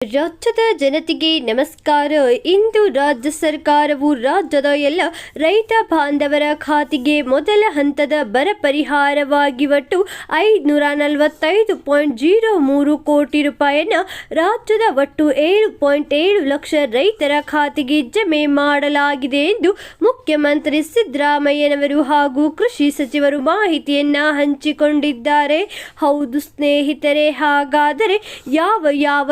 ರಾಜ್ಯದ ಜನತೆಗೆ ನಮಸ್ಕಾರ. ಇಂದು ರಾಜ್ಯ ಸರ್ಕಾರವು ರಾಜ್ಯದ ಎಲ್ಲ ರೈತ ಬಾಂಧವರ ಖಾತೆಗೆ ಮೊದಲ ಹಂತದ ಬರ ಪರಿಹಾರವಾಗಿ ಒಟ್ಟು ಐದುನೂರ ನಲವತ್ತೈದು ಪಾಯಿಂಟ್ ಜೀರೋ ಮೂರು ಕೋಟಿ ರೂಪಾಯಿಯನ್ನು ರಾಜ್ಯದ ಒಟ್ಟು ಏಳು ಪಾಯಿಂಟ್ ಏಳು ಲಕ್ಷ ರೈತರ ಖಾತೆಗೆ ಜಮೆ ಮಾಡಲಾಗಿದೆ ಎಂದು ಮುಖ್ಯಮಂತ್ರಿ ಸಿದ್ದರಾಮಯ್ಯನವರು ಹಾಗೂ ಕೃಷಿ ಸಚಿವರು ಮಾಹಿತಿಯನ್ನು ಹಂಚಿಕೊಂಡಿದ್ದಾರೆ. ಹೌದು ಸ್ನೇಹಿತರೆ, ಹಾಗಾದರೆ ಯಾವ ಯಾವ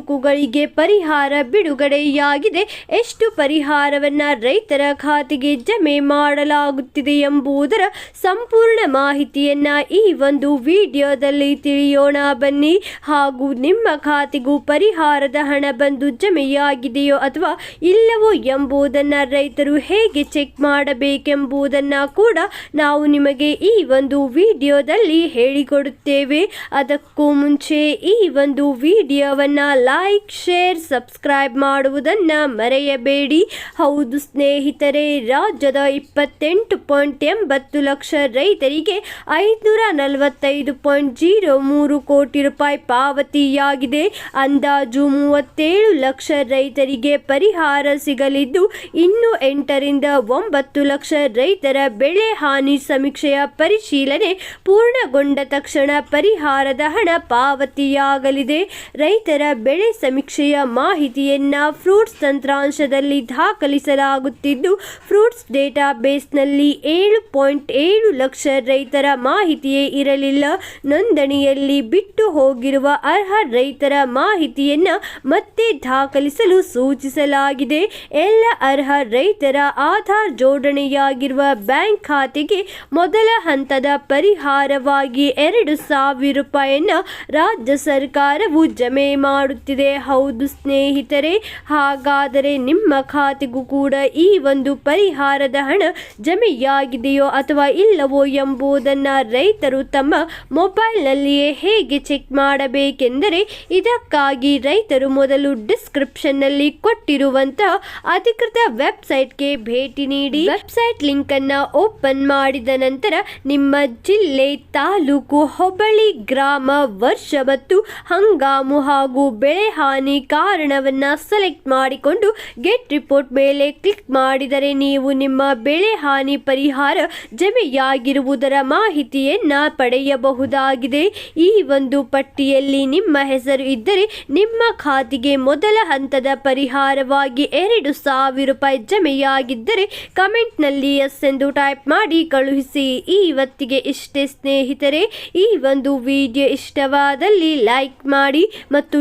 ತಾಲೂಕುಗಳಿಗೆ ಪರಿಹಾರ ಬಿಡುಗಡೆಯಾಗಿದೆ. ಎಷ್ಟು ಪರಿಹಾರವನ್ನು ರೈತರ ಖಾತೆಗೆ ಜಮೆ ಮಾಡಲಾಗುತ್ತಿದೆ ಎಂಬುದರ ಸಂಪೂರ್ಣ ಮಾಹಿತಿಯನ್ನ ಈ ಒಂದು ವಿಡಿಯೋದಲ್ಲಿ ತಿಳಿಯೋಣ. ಬನ್ನಿ, ಹಾಗೂ ನಿಮ್ಮ ಖಾತೆಗೂ ಪರಿಹಾರದ ಹಣ ಬಂದು ಜಮೆಯಾಗಿದೆಯೋ ಅಥವಾ ಇಲ್ಲವೋ ಎಂಬುದನ್ನು ರೈತರು ಹೇಗೆ ಚೆಕ್ ಮಾಡಬೇಕೆಂಬುದನ್ನು ಕೂಡ ನಾವು ನಿಮಗೆ ಈ ಒಂದು ವಿಡಿಯೋದಲ್ಲಿ ಹೇಳಿಕೊಡುತ್ತೇವೆ. ಅದಕ್ಕೂ ಮುಂಚೆ ಈ ಒಂದು ವಿಡಿಯೋವನ್ನ ಲೈಕ್ ಶೇರ್ ಸಬ್ಸ್ಕ್ರೈಬ್ ಮಾಡುವುದನ್ನು ಮರೆಯಬೇಡಿ. ಹೌದು ಸ್ನೇಹಿತರೆ, ರಾಜ್ಯದ ಇಪ್ಪತ್ತೆಂಟು ಪಾಯಿಂಟ್ ಎಂಬತ್ತು ಲಕ್ಷ ರೈತರಿಗೆ ಐದುನೂರ ನಲವತ್ತೈದು ಪಾಯಿಂಟ್ ಜೀರೋ ಮೂರು ಕೋಟಿ ರೂಪಾಯಿ ಪಾವತಿಯಾಗಿದೆ. ಅಂದಾಜು ಮೂವತ್ತೇಳು ಲಕ್ಷ ರೈತರಿಗೆ ಪರಿಹಾರ ಸಿಗಲಿದ್ದು, ಇನ್ನು ಎಂಟರಿಂದ ಒಂಬತ್ತು ಲಕ್ಷ ರೈತರ ಬೆಳೆ ಹಾನಿ ಸಮೀಕ್ಷೆಯ ಪರಿಶೀಲನೆ ಪೂರ್ಣಗೊಂಡ ತಕ್ಷಣ ಪರಿಹಾರದ ಹಣ ಪಾವತಿಯಾಗಲಿದೆ. ರೈತರ ಬೆಳೆ ಸಮೀಕ್ಷೆಯ ಮಾಹಿತಿಯನ್ನ ಫ್ರೂಟ್ಸ್ ತಂತ್ರಾಂಶದಲ್ಲಿ ದಾಖಲಿಸಲಾಗುತ್ತಿದ್ದು, ಫ್ರೂಟ್ಸ್ ಡೇಟಾ ಬೇಸ್ನಲ್ಲಿ ಏಳು ಪಾಯಿಂಟ್ ಏಳು ಲಕ್ಷ ರೈತರ ಮಾಹಿತಿಯೇ ಇರಲಿಲ್ಲ. ನೋಂದಣಿಯಲ್ಲಿ ಬಿಟ್ಟು ಹೋಗಿರುವ ಅರ್ಹ ರೈತರ ಮಾಹಿತಿಯನ್ನ ಮತ್ತೆ ದಾಖಲಿಸಲು ಸೂಚಿಸಲಾಗಿದೆ. ಎಲ್ಲ ಅರ್ಹ ರೈತರ ಆಧಾರ್ ಜೋಡಣೆಯಾಗಿರುವ ಬ್ಯಾಂಕ್ ಖಾತೆಗೆ ಮೊದಲ ಹಂತದ ಪರಿಹಾರವಾಗಿ ಎರಡು ಸಾವಿರ ರೂಪಾಯಿಯನ್ನ ರಾಜ್ಯ ಸರ್ಕಾರವು ಜಮೆ ಮಾಡುತ್ತಿದೆ. ಹೌದು ಸ್ನೇಹಿತರೆ, ಹಾಗಾದರೆ ನಿಮ್ಮ ಖಾತೆಗೂ ಕೂಡ ಈ ಒಂದು ಪರಿಹಾರದ ಹಣ ಜಮೆಯಾಗಿದೆಯೋ ಅಥವಾ ಇಲ್ಲವೋ ಎಂಬುದನ್ನು ರೈತರು ತಮ್ಮ ಮೊಬೈಲ್ನಲ್ಲಿಯೇ ಹೇಗೆ ಚೆಕ್ ಮಾಡಬೇಕೆಂದರೆ ಇದಕ್ಕಾಗಿ ರೈತರು ಮೊದಲು ಡಿಸ್ಕ್ರಿಪ್ಷನ್ನಲ್ಲಿ ಕೊಟ್ಟಿರುವಂತಹ ಅಧಿಕೃತ ವೆಬ್ಸೈಟ್ಗೆ ಭೇಟಿ ನೀಡಿ ವೆಬ್ಸೈಟ್ ಲಿಂಕ್ ಅನ್ನ ಓಪನ್ ಮಾಡಿದ ನಂತರ ನಿಮ್ಮ ಜಿಲ್ಲೆ, ತಾಲೂಕು, ಹೋಬಳಿ, ಗ್ರಾಮ, ವರ್ಷ ಮತ್ತು ಹಂಗಾಮು ಹಾಗೂ ಬೆಳೆ ಹಾನಿ ಕಾರಣವನ್ನ ಸೆಲೆಕ್ಟ್ ಮಾಡಿಕೊಂಡು ಗೆಟ್ ರಿಪೋರ್ಟ್ ಮೇಲೆ ಕ್ಲಿಕ್ ಮಾಡಿದರೆ ನೀವು ನಿಮ್ಮ ಬೆಳೆ ಹಾನಿ ಪರಿಹಾರ ಜಮೆಯಾಗಿರುವುದರ ಮಾಹಿತಿಯನ್ನು ಪಡೆಯಬಹುದಾಗಿದೆ. ಈ ಒಂದು ಪಟ್ಟಿಯಲ್ಲಿ ನಿಮ್ಮ ಹೆಸರು ಇದ್ದರೆ ನಿಮ್ಮ ಖಾತೆಗೆ ಮೊದಲ ಹಂತದ ಪರಿಹಾರವಾಗಿ ಎರಡು ಸಾವಿರ ರೂಪಾಯಿ ಜಮೆಯಾಗಿದ್ದರೆ ಕಮೆಂಟ್ನಲ್ಲಿ ಎಸ್ ಎಂದು ಟೈಪ್ ಮಾಡಿ ಕಳುಹಿಸಿ. ಇವತ್ತಿಗೆ ಇಷ್ಟೇ ಸ್ನೇಹಿತರೆ, ಈ ಒಂದು ವಿಡಿಯೋ ಇಷ್ಟವಾದಲ್ಲಿ ಲೈಕ್ ಮಾಡಿ ಮತ್ತು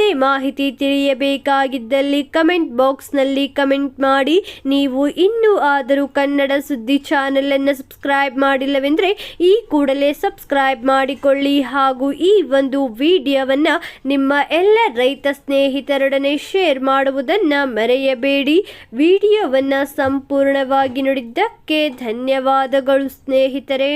ಯಾವುದೇ ಮಾಹಿತಿ ತಿಳಿಯಬೇಕಾಗಿದ್ದಲ್ಲಿ ಕಮೆಂಟ್ ಬಾಕ್ಸ್ನಲ್ಲಿ ಕಮೆಂಟ್ ಮಾಡಿ. ನೀವು ಇನ್ನೂ ಆದರೂ ಕನ್ನಡ ಸುದ್ದಿ ಚಾನಲನ್ನು ಸಬ್ಸ್ಕ್ರೈಬ್ ಮಾಡಿಲ್ಲವೆಂದರೆ ಈ ಕೂಡಲೇ ಸಬ್ಸ್ಕ್ರೈಬ್ ಮಾಡಿಕೊಳ್ಳಿ. ಹಾಗೂ ಈ ಒಂದು ವಿಡಿಯೋವನ್ನು ನಿಮ್ಮ ಎಲ್ಲ ರೈತ ಸ್ನೇಹಿತರೊಡನೆ ಶೇರ್ ಮಾಡುವುದನ್ನು ಮರೆಯಬೇಡಿ. ವಿಡಿಯೋವನ್ನು ಸಂಪೂರ್ಣವಾಗಿ ನೋಡಿದ್ದಕ್ಕೆ ಧನ್ಯವಾದಗಳು ಸ್ನೇಹಿತರೆ.